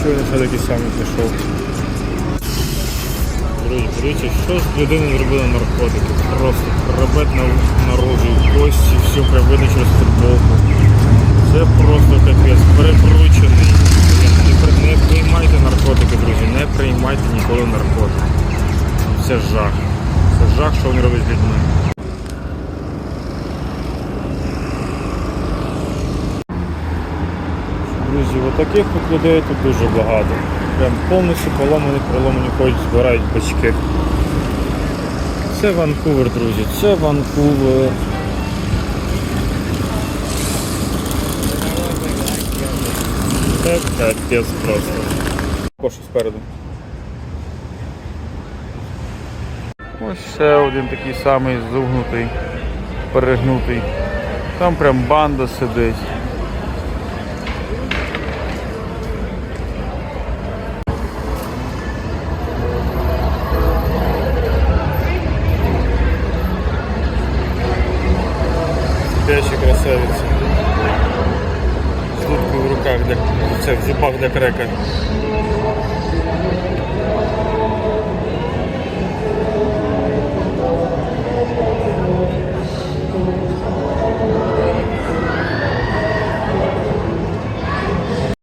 ще такий самий пішов. Друзі, подивіться, що з людини зробили наркотики. Просто хребет на, народжує, кості, все видно через футболку. Це просто капець, перекручений. Не, при- не приймайте наркотики, друзі, не приймайте ніколи наркотики. Це жах. Це жах, що вони роблять з людьми. Друзі, отаких от людей тут дуже багато. Прям повністю поломані, проломані ходять, збирають бачки. Це Ванкувер, друзі, це Ванкувер. Це капець просто. Кошу спереду. Ось ще один такий самий зугнутий, перегнутий. Там прям банда сидить. Спящі красавиці. З дудкою в руках для в зубах для крека.